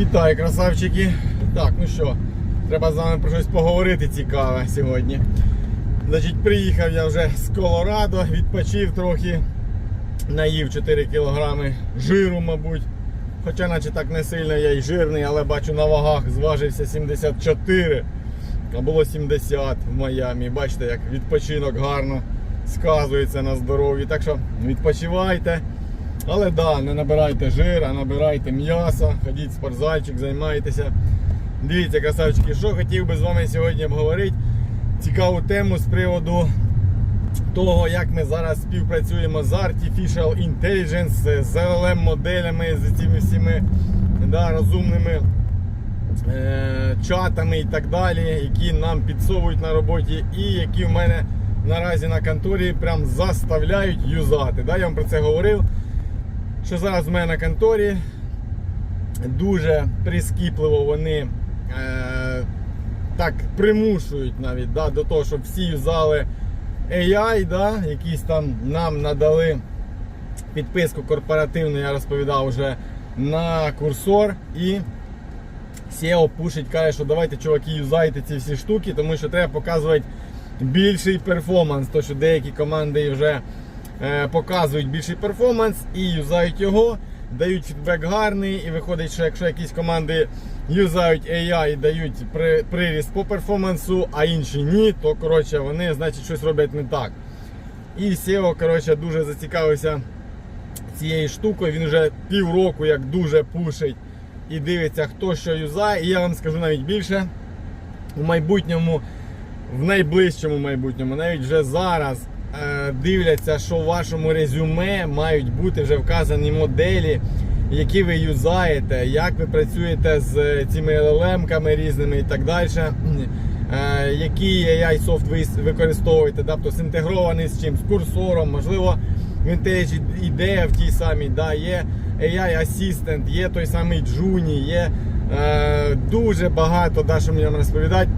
Вітаю, красавчики. Так, ну що, треба з вами про щось поговорити цікаве сьогодні. Значить, приїхав я вже з Колорадо, відпочив трохи, наїв 4 кілограми жиру, мабуть. Хоча наче так не сильно я й жирний, але бачу на вагах зважився 74, а було 70 в Майамі. Бачите, як відпочинок гарно сказується на здоров'ї. Так що відпочивайте. Але да, не набирайте жир, а набирайте м'ясо, ходіть в спортзальчик, займайтеся. Дивіться, красавчики, що хотів би з вами сьогодні обговорити. Цікаву тему з приводу того, як ми зараз співпрацюємо з Artificial Intelligence, з LLM моделями, з цими всіми да, розумними е, чатами і так далі, які нам підсовують на роботі, і які в мене наразі на конторі прям заставляють юзати. Да, я вам про це говорив що зараз в мене на конторі дуже прискіпливо вони е, так примушують навіть да, до того, щоб всі юзали AI, да, якісь там нам надали підписку корпоративну, я розповідав вже на курсор і SEO пушить, каже, що давайте, чуваки, юзайте ці всі штуки, тому що треба показувати більший перформанс, то що деякі команди вже показують більший перформанс і юзають його, дають фідбек гарний, і виходить, що якщо якісь команди юзають AI і дають при, приріст по перформансу, а інші ні, то коротше вони значить щось роблять не так. І SEO коротше, дуже зацікавився цією штукою. Він вже півроку як дуже пушить і дивиться, хто що юзає. І я вам скажу навіть більше. У майбутньому, в найближчому майбутньому, навіть вже зараз е, дивляться, що в вашому резюме мають бути вже вказані моделі, які ви юзаєте, як ви працюєте з цими LLM-ками різними і так далі. Е, який AI софт ви використовуєте, тобто зінтегрований з чим, з курсором, можливо, Vintage ідея в тій самій, да, є AI Assistant, є той самий Джуні, є е, дуже багато, да, що мені розповідати.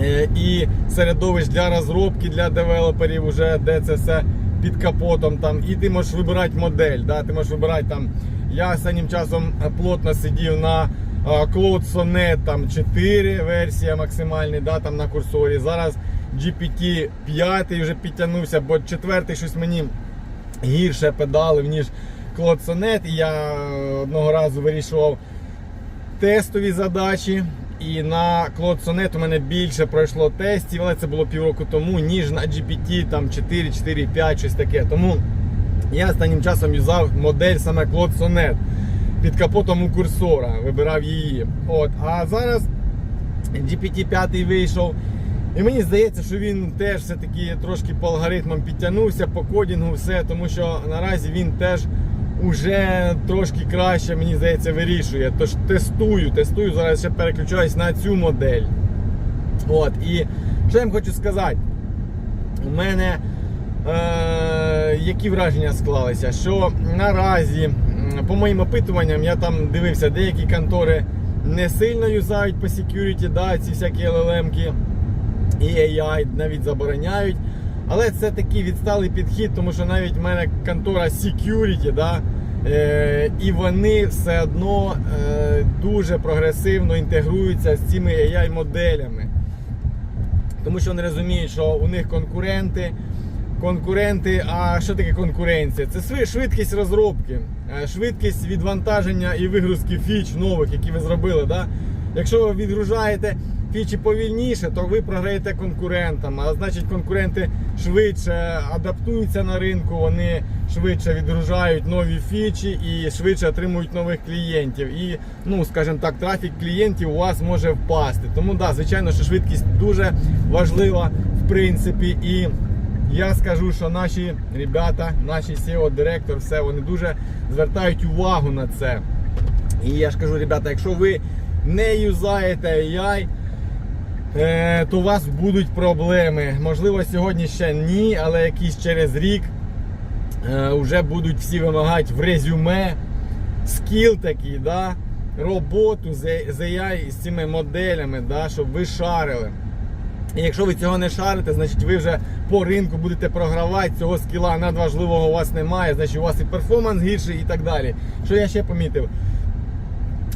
Е, і середовищ для розробки для девелоперів, уже де це все під капотом. Там, І ти можеш вибирати модель. Да? Ти можеш вибирати там. Я останнім часом плотно сидів на е, Claude Sonnet там 4 версія максимальний да, там на курсорі. Зараз GPT 5 вже підтягнувся, бо четвертий щось мені гірше педалив, ніж Claude Sonnet. І я одного разу вирішував тестові задачі. І на Claude Sonnet у мене більше пройшло тестів, але це було півроку тому, ніж на GPT там 4, 4, 5, щось таке. Тому я останнім часом юзав модель саме Claude Sonnet під капотом у курсора, вибирав її. От. А зараз GPT 5 вийшов. І мені здається, що він теж все-таки трошки по алгоритмам підтягнувся, по кодінгу, все, тому що наразі він теж уже трошки краще, мені здається, вирішує. Тож тестую, тестую, зараз ще переключаюсь на цю модель. От, І що я вам хочу сказати? У мене е, які враження склалися? Що наразі, по моїм опитуванням, я там дивився, деякі контори не сильно юзають по security, да, ці всякі LLM-ки і AI навіть забороняють. Але це такий відсталий підхід, тому що навіть в мене контора security, да, е, і вони все одно е, дуже прогресивно інтегруються з цими AI-моделями. Тому що вони розуміють, що у них конкуренти. Конкуренти, а що таке конкуренція? Це швидкість розробки, е, швидкість відвантаження і вигрузки фіч нових, які ви зробили. Да? Якщо ви відгружаєте фічі повільніше, то ви програєте конкурентам. А значить, конкуренти швидше адаптуються на ринку, вони швидше відгружають нові фічі і швидше отримують нових клієнтів. І, ну, скажімо так, трафік клієнтів у вас може впасти. Тому да, звичайно, що швидкість дуже важлива в принципі. І я скажу, що наші ребята, наші SEO-директор, все вони дуже звертають увагу на це. І я ж кажу, ребята, якщо ви не юзаєте AI, то у вас будуть проблеми. Можливо, сьогодні ще ні, але якийсь через рік е, вже будуть всі вимагати в резюме скіл такий, да, роботу з AI з цими моделями, да, щоб ви шарили. І якщо ви цього не шарите, значить ви вже по ринку будете програвати, цього скіла надважливого у вас немає, значить у вас і перформанс гірший і так далі. Що я ще помітив?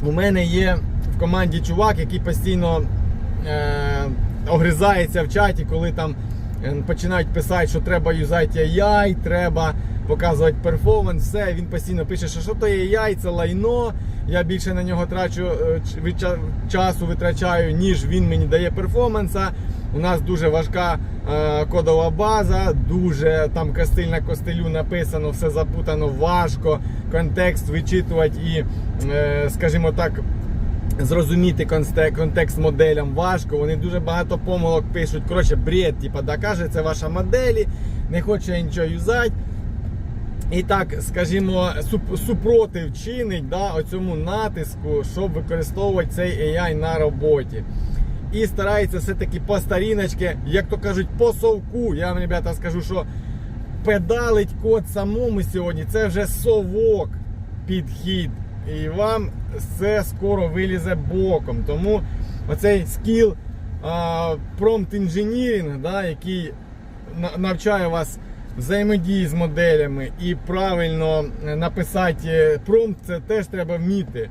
у мене є в команді чувак, який постійно е, огризається в чаті, коли там е, починають писати, що треба юзати AI, треба показувати перформанс, все. Він постійно пише, що що то є AI, це лайно. Я більше на нього трачу е, часу витрачаю, ніж він мені дає перформанса. У нас дуже важка е, кодова база, дуже там костиль на костелю написано, все запутано, важко, контекст вичитувати і, е, скажімо так, зрозуміти контекст моделям важко. Вони дуже багато помилок пишуть. Коротше, бред, типа, да, каже, це ваша моделі, не хоче нічого юзати. І так, скажімо, суп- супротив чинить да, оцьому натиску, щоб використовувати цей AI на роботі. І старається все-таки по старіночки, як то кажуть, по совку. Я вам, ребята, скажу, що педалить код самому сьогодні це вже совок підхід. І вам все скоро вилізе боком. Тому оцей скіл engineering, да, який навчає вас взаємодії з моделями і правильно написати промпт, це теж треба вміти.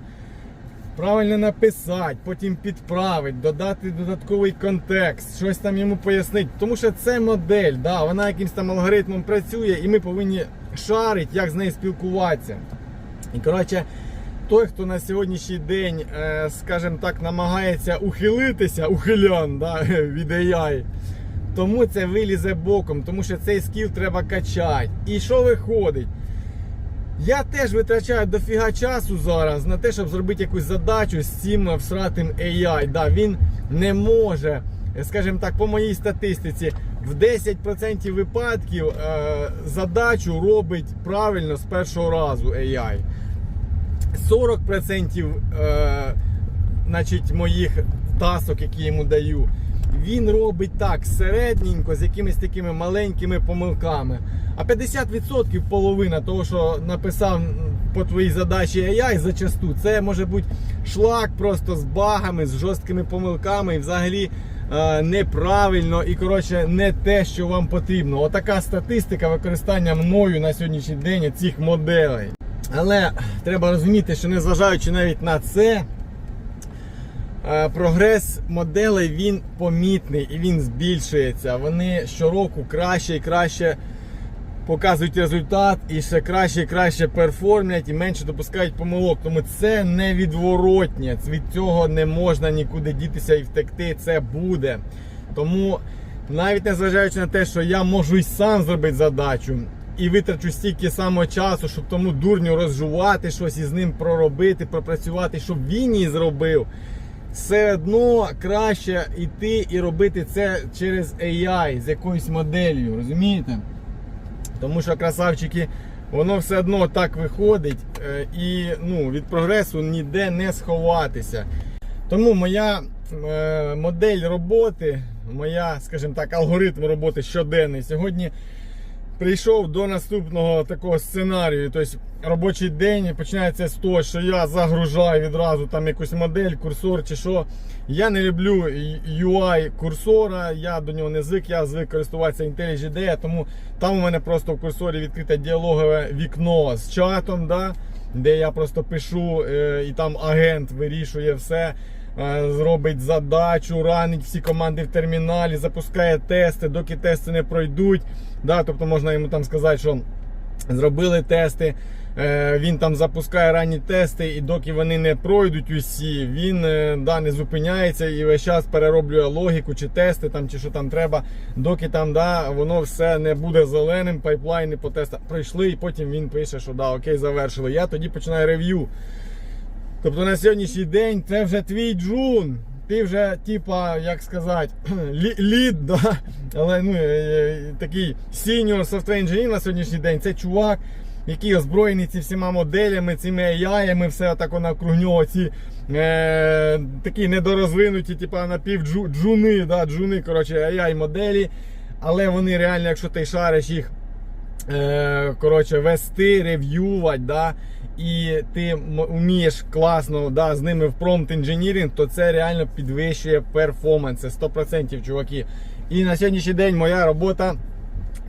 Правильно написати, потім підправити, додати додатковий контекст, щось там йому пояснити. Тому що це модель, да, вона якимось там алгоритмом працює, і ми повинні шарити, як з нею спілкуватися. І коротше, той, хто на сьогоднішній день, е, скажімо так, намагається ухилитися, ухилян да, від AI, тому це вилізе боком, тому що цей скіл треба качати. І що виходить? Я теж витрачаю дофіга часу зараз на те, щоб зробити якусь задачу з цим всратим AI. Да, він не може, скажімо так, по моїй статистиці, в 10% випадків е, задачу робить правильно з першого разу AI. 40% е, значить, моїх тасок, які йому даю, він робить так середненько, з якимись такими маленькими помилками. А 50% половина того, що написав по твоїй задачі AI зачасту, це може бути шлак просто з багами, з жорсткими помилками і взагалі е, неправильно і коротше не те, що вам потрібно. Отака статистика використання мною на сьогоднішній день цих моделей. Але треба розуміти, що незважаючи навіть на це, е, прогрес моделей він помітний і він збільшується. Вони щороку краще і краще показують результат, і ще краще і краще перформлять і менше допускають помилок. Тому це невідворотнє. Від цього не можна нікуди дітися і втекти. Це буде. Тому навіть незважаючи на те, що я можу і сам зробити задачу. І витрачу стільки самого часу, щоб тому дурню розжувати щось із ним проробити, пропрацювати, щоб він її зробив. Все одно краще йти і робити це через AI з якоюсь моделлю, розумієте? Тому що красавчики, воно все одно так виходить, е, і ну, від прогресу ніде не сховатися. Тому моя е, модель роботи, моя, скажімо так, алгоритм роботи щоденний сьогодні прийшов до наступного такого сценарію. Тобто робочий день починається з того, що я загружаю відразу там якусь модель, курсор чи що. Я не люблю UI курсора, я до нього не звик, я звик користуватися IntelliJ IDEA, тому там у мене просто в курсорі відкрите діалогове вікно з чатом, да, де я просто пишу е, і там агент вирішує все. Е, Зробить задачу, ранить всі команди в терміналі, запускає тести, доки тести не пройдуть. Да, тобто можна йому там сказати, що зробили тести, е, він там запускає ранні тести, і доки вони не пройдуть усі, він е, да, не зупиняється і весь час перероблює логіку чи тести, там, чи що там треба, доки там да, воно все не буде зеленим, пайплайни по тестах пройшли, і потім він пише, що да, окей, завершили. Я тоді починаю рев'ю. Тобто на сьогоднішній день це вже твій джун. Ти вже, типа, як сказати, лід, да? але ну, е, е, такий senior software engineer на сьогоднішній день це чувак, який озброєний ці всіма моделями, цими AI, все отак навкруг нього ці е, такі недорозвинуті, типа напівджуни, да, джуни, коротше, AI моделі. Але вони реально, якщо ти шариш їх е, коротше, вести, рев'ювати, да, і ти вмієш класно да, з ними в промпт інженіринг, то це реально підвищує перформанс. Це 100% чуваки. І на сьогоднішній день моя робота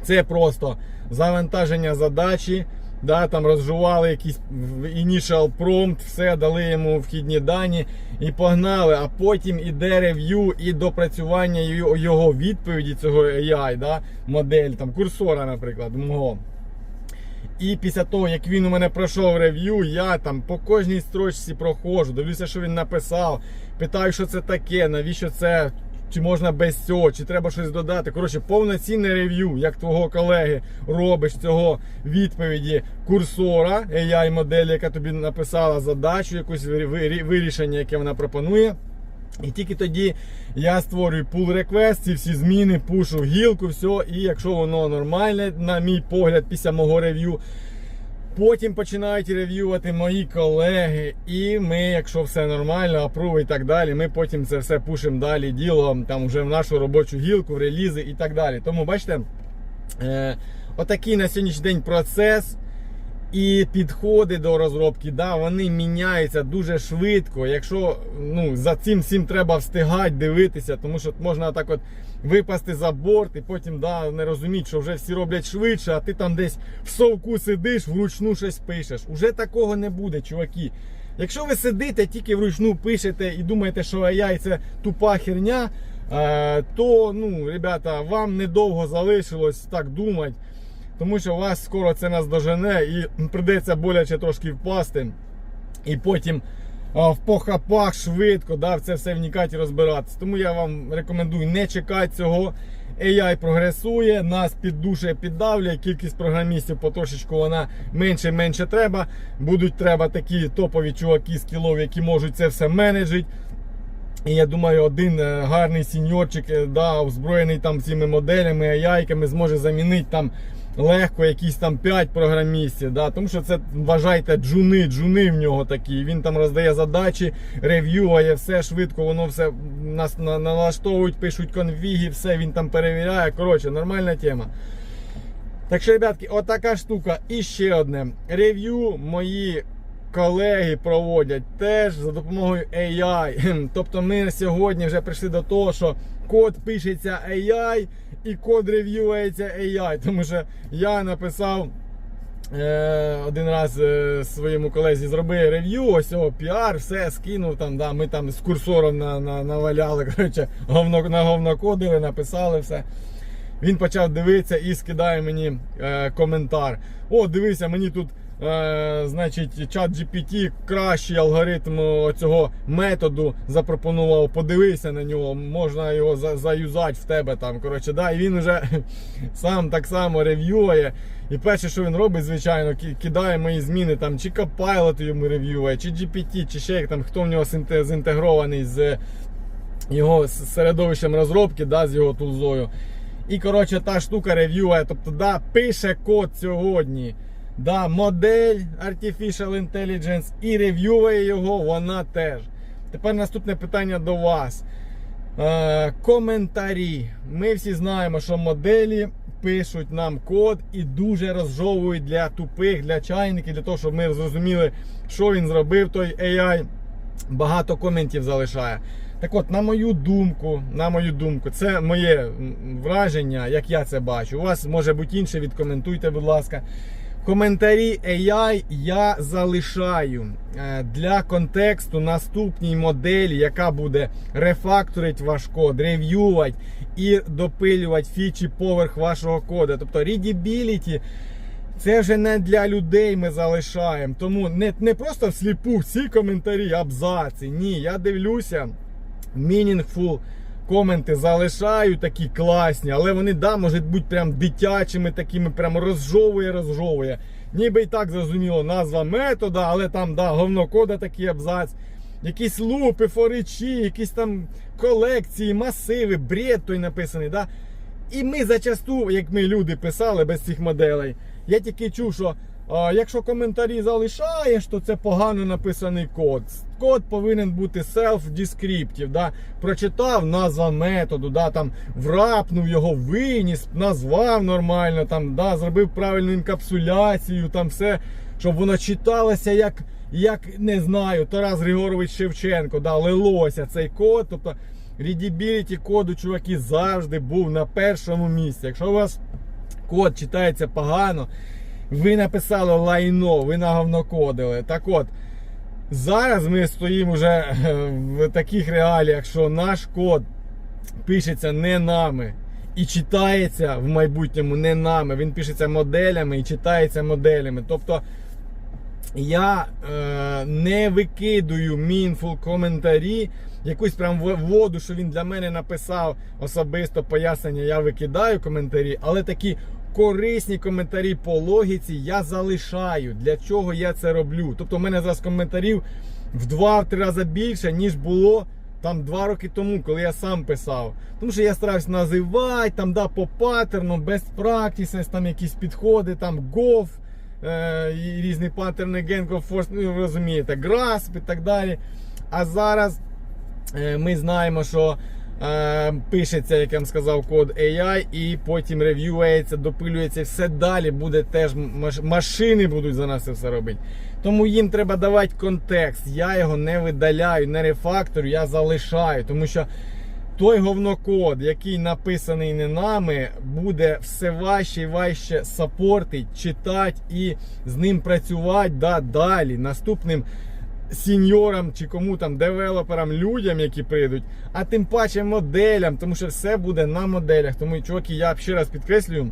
це просто завантаження задачі да, там розжували якийсь initial prompt, все дали йому вхідні дані і погнали. А потім іде рев'ю і допрацювання його відповіді цього AI, да, модель, там курсора, наприклад, мого. І після того, як він у мене пройшов рев'ю, я там по кожній строчці проходжу, дивлюся, що він написав, питаю, що це таке, навіщо це, чи можна без цього, чи треба щось додати. Коротше, повноцінне рев'ю, як твого колеги робиш цього відповіді курсора, AI моделі, яка тобі написала задачу, якусь вирі- вирі- вирішення, яке вона пропонує. І тільки тоді я створюю request, ці всі зміни, пушу в гілку, все. І якщо воно нормальне, на мій погляд, після мого рев'ю, потім починають рев'ювати мої колеги. І ми, якщо все нормально, апрув і так далі, ми потім це все пушимо далі діло там вже в нашу робочу гілку, в релізи і так далі. Тому бачите, е, отакий на сьогоднішній день процес. І підходи до розробки, да, вони міняються дуже швидко. Якщо ну, за цим всім треба встигати, дивитися, тому що можна так от випасти за борт і потім да, не розуміти, що вже всі роблять швидше, а ти там десь в совку сидиш, вручну щось пишеш. Уже такого не буде, чуваки. Якщо ви сидите, тільки вручну пишете і думаєте, що AI це тупа херня, е, то ну, ребята, вам недовго залишилось так думати. Тому що вас скоро це наздожене і прийдеться боляче трошки впасти. І потім в похапах швидко да, це все вникати і розбиратися. Тому я вам рекомендую не чекати цього. AI прогресує, нас піддушує, піддавлює, кількість програмістів потрошечку вона менше менше треба. Будуть треба такі топові чуваки скілові, які можуть це все менеджити. І я думаю, один е, гарний сіньорчик, е, да, озброєний там цими моделями, аяйками, зможе замінити там легко якісь там 5 програмістів. Да, тому що це вважайте джуни, джуни в нього такі. Він там роздає задачі, рев'ює, все швидко, воно все нас налаштовують, пишуть конвіги, все він там перевіряє. Коротше, нормальна тема. Так що, ребятки, отака штука. І ще одне. Рев'ю мої колеги проводять теж за допомогою AI. Тобто ми сьогодні вже прийшли до того, що код пишеться AI і код рев'юється AI. Тому що я написав. Е, один раз е, своєму колезі зробив рев'ю, ось о, піар, все скинув там. Да, ми там з курсором на, на, наваляли, коротше, говно, на говно кодили, написали все. Він почав дивитися і скидає мені е, коментар. О, дивися, мені тут, е, значить, чат GPT кращий алгоритм цього методу запропонував. Подивися на нього, можна його за, заюзати в тебе там. Коротше, да, і він вже сам так само рев'ює. І перше, що він робить, звичайно, кидає мої зміни там, чи Copilot йому рев'ює, чи GPT, чи ще як там, хто в нього зінтегрований з його середовищем розробки, да, з його тулзою. І коротше та штука рев'ює, тобто да, пише код сьогодні. Да, модель Artificial Intelligence і рев'ює його вона теж. Тепер наступне питання до вас. Е, коментарі. Ми всі знаємо, що моделі пишуть нам код і дуже розжовують для тупих, для чайників, для того, щоб ми зрозуміли, що він зробив, той AI. Багато коментів залишає. Так от, на мою думку, на мою думку, це моє враження, як я це бачу. У вас може бути інше, відкоментуйте, будь ласка. Коментарі AI я залишаю е, для контексту наступній моделі, яка буде рефакторить ваш код, рев'ювати і допилювати фічі поверх вашого коду. Тобто readability це вже не для людей ми залишаємо. Тому не, не просто всліпу всі коментарі, абзаці. Ні, я дивлюся meaningful коменти залишаю такі класні, але вони да, можуть бути прям дитячими, такими, прям розжовує, розжовує. Ніби і так зрозуміло, назва метода, але там да, говно кода такий абзац. Якісь лупи, форичі, якісь там колекції, масиви, бред той написаний. Да? І ми зачасту, як ми люди писали без цих моделей, я тільки чув, що якщо коментарі залишаєш, то це погано написаний код. Код повинен бути self-descriptive. Да? Прочитав назва методу, да? там врапнув його, виніс, назвав нормально, там, да? зробив правильну інкапсуляцію, там все, щоб воно читалося як, як не знаю, Тарас Григорович Шевченко, да? лилося цей код. Тобто readability коду, чуваки, завжди був на першому місці. Якщо у вас код читається погано, ви написали лайно, ви наговнокодили. Так от, зараз ми стоїмо вже е, в таких реаліях, що наш код пишеться не нами. І читається в майбутньому не нами. Він пишеться моделями і читається моделями. Тобто я е, не викидую мінфул коментарі, якусь прям воду, що він для мене написав особисто пояснення, я викидаю коментарі, але такі корисні коментарі по логіці я залишаю. Для чого я це роблю? Тобто, в мене зараз коментарів в два-три рази більше, ніж було. Там два роки тому, коли я сам писав. Тому що я старався називати, там да, по паттерну, best practices, там якісь підходи, там GOV, е, різні паттерни Gang of Force, ну розумієте, GRASP і так далі. А зараз е, ми знаємо, що пишеться, як я вам сказав, код AI, і потім рев'юється, допилюється, все далі буде теж машини будуть за нас це все робити. Тому їм треба давати контекст. Я його не видаляю, не рефакторю, я залишаю, тому що. Той говнокод, який написаний не нами, буде все важче і важче сапортить, читати і з ним працювати да, далі. Наступним сіньорам чи кому там девелоперам, людям, які прийдуть, а тим паче моделям, тому що все буде на моделях. Тому, чуваки, я ще раз підкреслюю.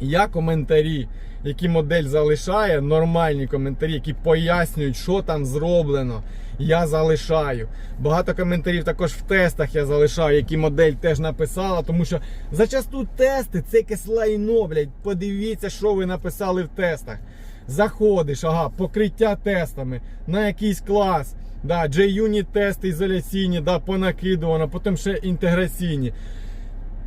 Я коментарі, які модель залишає, нормальні коментарі, які пояснюють, що там зроблено, я залишаю. Багато коментарів також в тестах я залишаю, які модель теж написала, тому що зачасту тести це якесь лайно, блядь. Подивіться, що ви написали в тестах. Заходиш, ага, покриття тестами на якийсь клас. Да, JUnit тести ізоляційні, да, понакидувано, потім ще інтеграційні.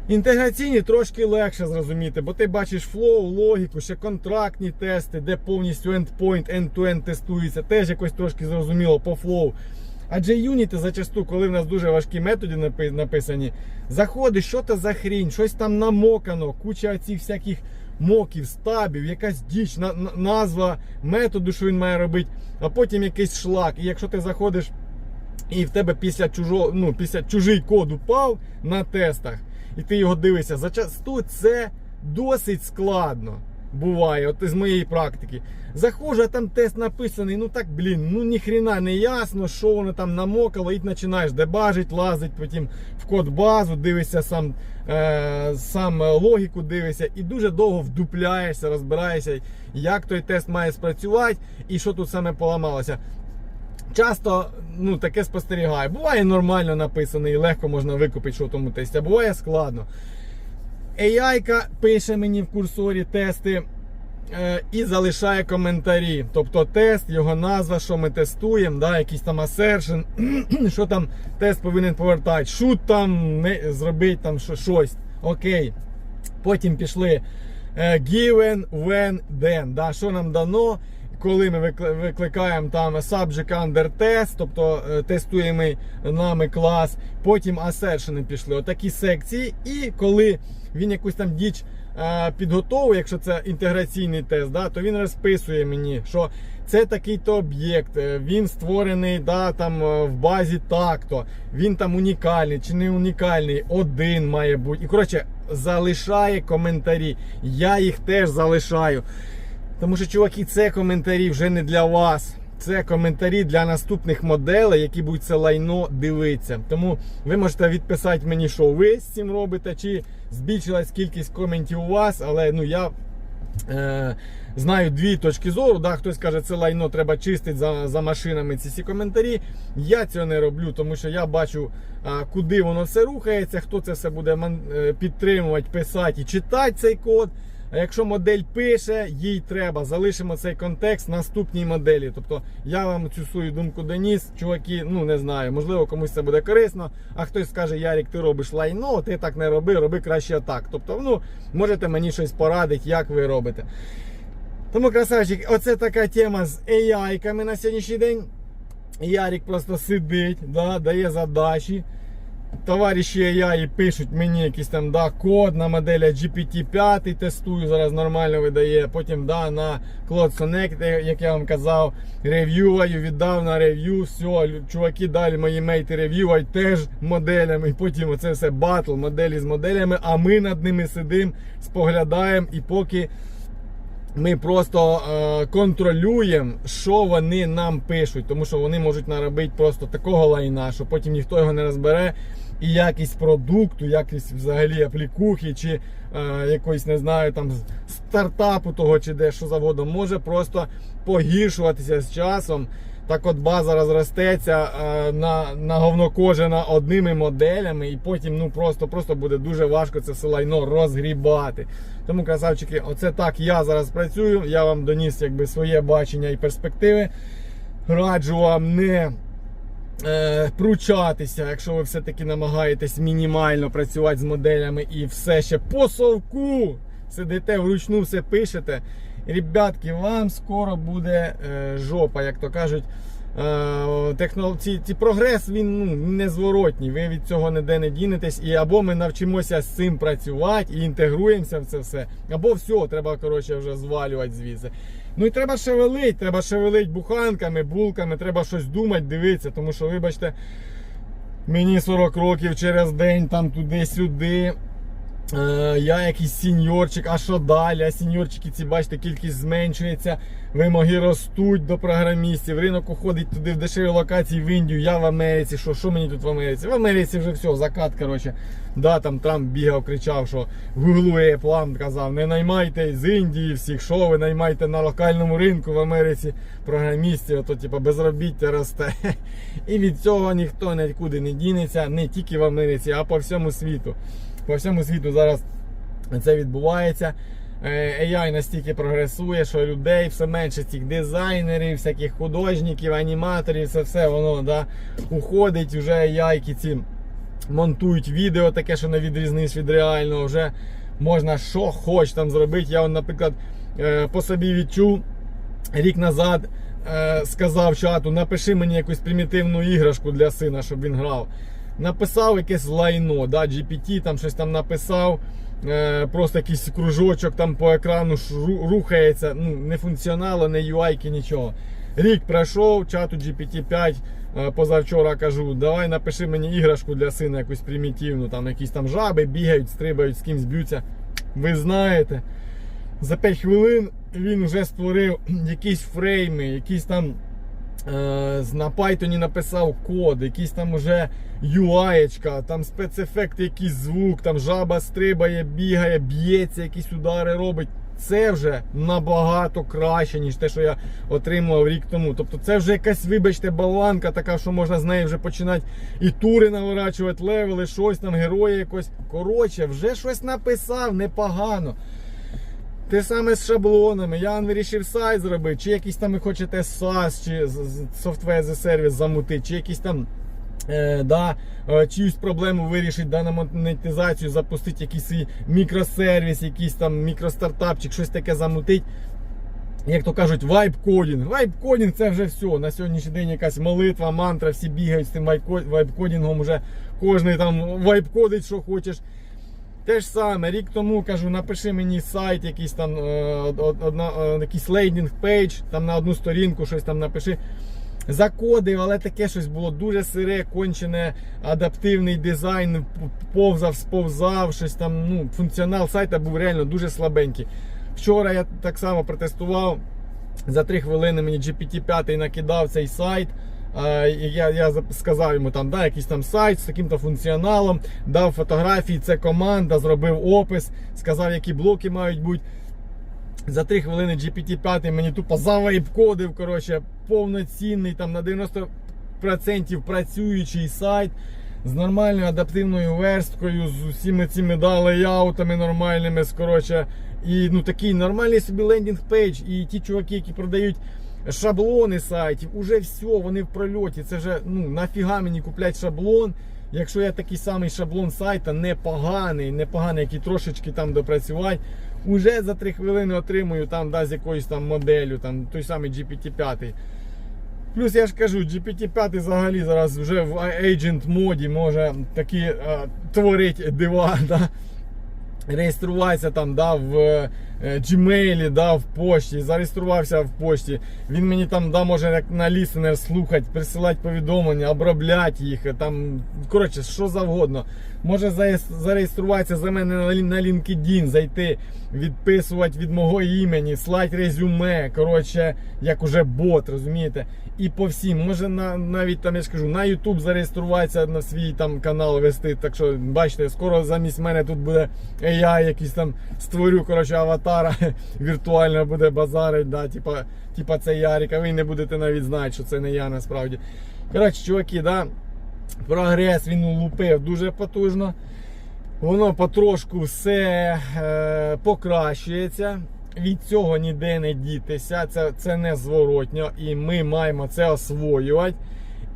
Інтеграційні трошки легше зрозуміти, бо ти бачиш флоу, логіку, ще контрактні тести, де повністю endpoint, end-to-end тестується, теж якось трошки зрозуміло по флоу. А JUnit зачасту, коли в нас дуже важкі методи написані, заходиш, що то за хрінь, щось там намокано, куча цих всяких моків, стабів, якась діч, на- на- назва методу, що він має робити, а потім якийсь шлак. І якщо ти заходиш і в тебе після чужого, ну, після чужий код упав на тестах, і ти його дивишся, зачасту це досить складно. Буває, от із моєї практики. Заходжу, а там тест написаний, ну так, блін, ну ніхрена не ясно, що воно там намокало, і починаєш дебажить, лазить потім в код базу, дивишся сам, е, сам логіку дивишся, і дуже довго вдупляєшся, розбираєшся, як той тест має спрацювати і що тут саме поламалося. Часто ну, таке спостерігаю. Буває нормально написано і легко можна викупити, що в тому тесті, а буває складно. AI пише мені в курсорі тести е, і залишає коментарі. Тобто тест, його назва, що ми тестуємо, да, якийсь там assertion, що там тест повинен повертати, шут там не, зробити там що- щось. Окей. Потім пішли е, given, when, then. Да, що нам дано, коли ми викликаємо там subject under test, тобто е, тестуємий нами клас, потім assertion пішли. Отакі секції. І коли він якусь там діч е, підготовує, якщо це інтеграційний тест, да, то він розписує мені, що це такий-то об'єкт, е, він створений да, там, в базі так-то, він там унікальний чи не унікальний, один має бути. І коротше, залишає коментарі. Я їх теж залишаю. Тому що, чуваки, це коментарі вже не для вас. Це коментарі для наступних моделей, які будуть це лайно дивитися. Тому ви можете відписати мені, що ви з цим робите, чи збільшилась кількість коментів у вас, але ну я. Е, знаю дві точки зору. Да, Хтось каже, це лайно треба чистити за, за машинами ці всі коментарі. Я цього не роблю, тому що я бачу, куди воно все рухається, хто це все буде е, підтримувати, писати і читати цей код. А якщо модель пише, їй треба, залишимо цей контекст наступній моделі. Тобто я вам цю свою думку доніс, чуваки, ну не знаю, можливо, комусь це буде корисно. А хтось скаже, Ярік, ти робиш лайно, ти так не роби, роби краще так. Тобто, ну, можете мені щось порадити, як ви робите. Тому, красавчик, оце така тема з AI-ками на сьогоднішній день. Ярік просто сидить, да, дає задачі. Товариші AI пишуть мені якийсь там да, код на моделі GPT-5 тестую, зараз нормально видає. Потім да, на Cloud Connect, як я вам казав, рев'юваю, віддав на рев'ю, все, чуваки далі мої мейти рев'ювають теж моделями. І потім оце все батл, моделі з моделями, а ми над ними сидимо, споглядаємо і поки ми просто е, контролюємо, що вони нам пишуть, тому що вони можуть наробити просто такого лайна, що потім ніхто його не розбере. І якість продукту, якість взагалі аплікухи, чи е, якоїсь, не знаю, там стартапу того, чи де що завгодно, може просто погіршуватися з часом. Так от база розростеться е, на, на говнокожена одними моделями, і потім ну просто, просто буде дуже важко це все лайно розгрібати. Тому, красавчики, оце так я зараз працюю. Я вам доніс якби своє бачення і перспективи. Раджу вам не е, пручатися, якщо ви все-таки намагаєтесь мінімально працювати з моделями і все ще по совку сидите вручну, все пишете. Ребятки, вам скоро буде е, жопа, як то кажуть. Е, ці, ці прогрес він ну, незворотній. Ви від цього ніде не дінетесь. І або ми навчимося з цим працювати і інтегруємося в це все, або все, треба коротше вже звалювати звідси. Ну і треба шевелить, треба шевелить буханками, булками, треба щось думати, дивитися, тому що, вибачте, мені 40 років через день там туди-сюди. Е, я якийсь сіньорчик, а що далі? А сіньорчики ці, бачите, кількість зменшується, вимоги ростуть до програмістів. Ринок уходить туди в дешеві локації в Індію. Я в Америці. Що що мені тут в Америці? В Америці вже все, закат. коротше. Да, там Трамп бігав, кричав, що в Гуглу план казав, не наймайте з Індії всіх, що ви наймайте на локальному ринку в Америці програмістів, а то типу, безробіття росте. І від цього ніхто нікуди не дінеться, не тільки в Америці, а по всьому світу. По всьому світу зараз це відбувається. Е, AI настільки прогресує, що людей все менше цих дизайнерів, всяких художників, аніматорів, це все воно да, уходить. Вже AI ці монтують відео таке, що не відрізниш від реального. Вже можна що хоч там зробити. Я, наприклад, е, по собі відчув рік назад. е, Сказав чату, напиши мені якусь примітивну іграшку для сина, щоб він грав. Написав якесь лайно, да, GPT там щось там написав, е, просто якийсь кружочок там по екрану рухається, ну, не функціонало, не UI, нічого. Рік пройшов, чату GPT-5 е, позавчора кажу, давай напиши мені іграшку для сина якусь примітивну, там якісь там жаби бігають, стрибають, з кимсь б'ються. Ви знаєте, за 5 хвилин він вже створив якісь фрейми, якісь там на Python написав код, якийсь там уже UI, там спецефекти, якийсь звук, там жаба стрибає, бігає, б'ється, якісь удари робить. Це вже набагато краще, ніж те, що я отримував рік тому. Тобто це вже якась, вибачте, баланка така, що можна з неї вже починати і тури наворачувати, левели, щось там, герої якось. Коротше, вже щось написав непогано. Те саме з шаблонами. Я вирішив сайт зробити, чи якийсь там ви хочете SaaS, чи Software as a Service замутити, чи якийсь там. Е, да, е, чиюсь проблему вирішить да, на монетизацію, запустити якийсь свій мікросервіс, якийсь там мікростартапчик, щось таке замутить. Як то кажуть, вайб-кодінг. Вайб-кодінг це вже все. На сьогоднішній день якась молитва, мантра, всі бігають з тим вайб- вайб-кодінгом, вже кожен там вайб-кодить, що хочеш. Те ж саме, рік тому кажу, напиши мені сайт, якийсь там е, одна, е, якийсь лейдинг пейдж, там на одну сторінку щось там напиши. Закодив, але таке щось було дуже сире, кончене, адаптивний дизайн, повзав, сповзав, щось там. Ну, функціонал сайта був реально дуже слабенький. Вчора я так само протестував. За 3 хвилини мені GPT-5 накидав цей сайт. Е, Я, я сказав йому там, да, якийсь там сайт з таким-то функціоналом, дав фотографії, це команда, зробив опис, сказав, які блоки мають бути. За 3 хвилини GPT-5 мені тупо завайбкодив, коротше, повноцінний, там на 90% працюючий сайт з нормальною адаптивною версткою, з усіма цими да, леяутами нормальними, з, коротше, і ну такий нормальний собі лендінг пейдж. І ті чуваки, які продають шаблони сайтів, уже все, вони в прольоті. Це вже ну нафіга мені купляти шаблон. Якщо я такий самий шаблон сайта непоганий, непоганий, який трошечки там допрацювати, уже за 3 хвилини отримую там да, з якоюсь там моделлю, там той самий GPT-5. Плюс я ж кажу, GPT-5 взагалі зараз вже в agent моді може такі е, творить дива. Да? Реєструватися там, да, в е, Gmail, да, в пошті, зареєструвався в пошті. Він мені там да, може як на лістенер слухати, присилати повідомлення, обробляти їх. е, Там, коротше, що завгодно. Може зареєструватися за мене на LinkedIn, зайти, відписувати від мого імені, слати резюме. Коротше, як уже бот, розумієте? І по всім. Може на, навіть там я ж кажу, на YouTube зареєструватися на свій там канал вести. Так що, бачите, скоро замість мене тут буде AI, якийсь там створю, коротше, аватара віртуально буде базарить, да, типа, типа це Ярик, а ви не будете навіть знати, що це не я насправді. Коротше, чуваки, да, прогрес він улупив дуже потужно. Воно потрошку все е, покращується. Від цього ніде не дітися. Це, це зворотньо. І ми маємо це освоювати.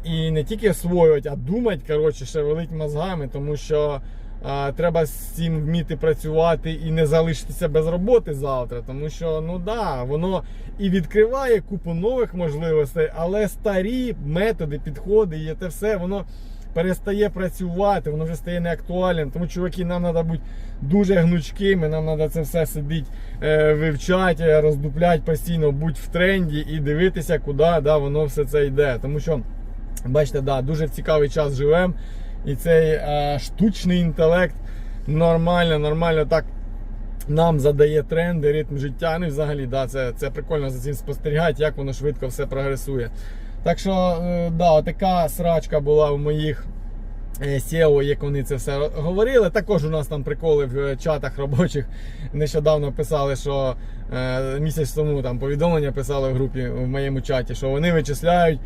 І не тільки освоювати, а думати, коротше, шевелить мозгами, тому що е, треба з цим вміти працювати і не залишитися без роботи завтра. Тому що, ну да, воно і відкриває купу нових можливостей, але старі методи, підходи і те все, воно перестає працювати, воно вже стає неактуальним. Тому, чуваки, нам треба бути дуже гнучкими, нам треба це все сидіти, е, вивчати, роздупляти постійно, бути в тренді і дивитися, куди да, воно все це йде. Тому що, бачите, да, дуже цікавий час живемо. І цей е, штучний інтелект нормально, нормально так. Нам задає тренди, ритм життя. Ну і взагалі, да, це, це прикольно за цим спостерігати, як воно швидко все прогресує. Так що, е, да, така срачка була в моїх е, SEO, як вони це все говорили. Також у нас там приколи в е, чатах робочих. Нещодавно писали, що е, місяць тому там повідомлення писали в групі в моєму чаті, що вони вичисляють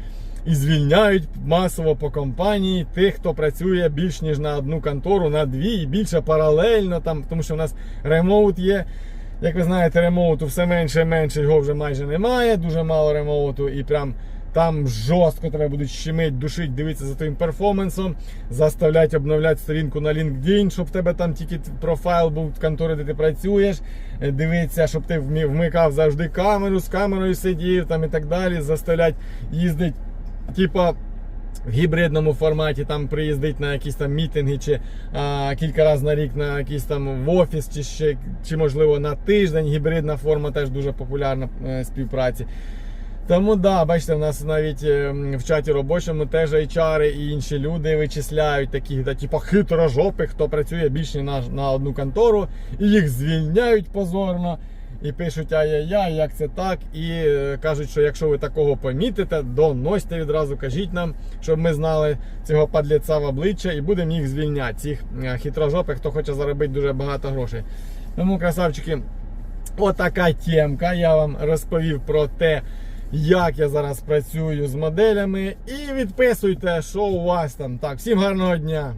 і звільняють масово по компанії тих, хто працює більш ніж на одну контору, на дві і більше паралельно, там, тому що в нас ремоут є. Як ви знаєте, ремоуту все менше і менше, його вже майже немає, дуже мало ремоуту, і прям там жорстко тебе будуть щемить, душить, дивитися за твоїм перформансом, заставлять обновляти сторінку на LinkedIn, щоб в тебе там тільки профайл був контори, де ти працюєш. Е, Дивитися, щоб ти вмикав завжди камеру, з камерою сидів там і так далі. Заставлять їздити, типа. В гібридному форматі там приїздить на якісь там мітинги, чи а, кілька разів на рік на якийсь там в офіс, чи ще чи можливо на тиждень. Гібридна форма теж дуже популярна е, співпраці. Тому да, бачите, в нас навіть е, в чаті робочому теж HR і інші люди вичисляють таких, да, типу хитрожопих, хто працює більше на, на одну контору, і їх звільняють позорно. І пишуть ай-яй-яй, як це так. І е, кажуть, що якщо ви такого помітите, доносьте відразу, кажіть нам, щоб ми знали цього падліця в обличчя і будемо їх звільняти. Цих е, хитрожопих, хто хоче заробити дуже багато грошей. Тому, красавчики, отака темка. Я вам розповів про те, як я зараз працюю з моделями. І відписуйте, що у вас там. Так, всім гарного дня!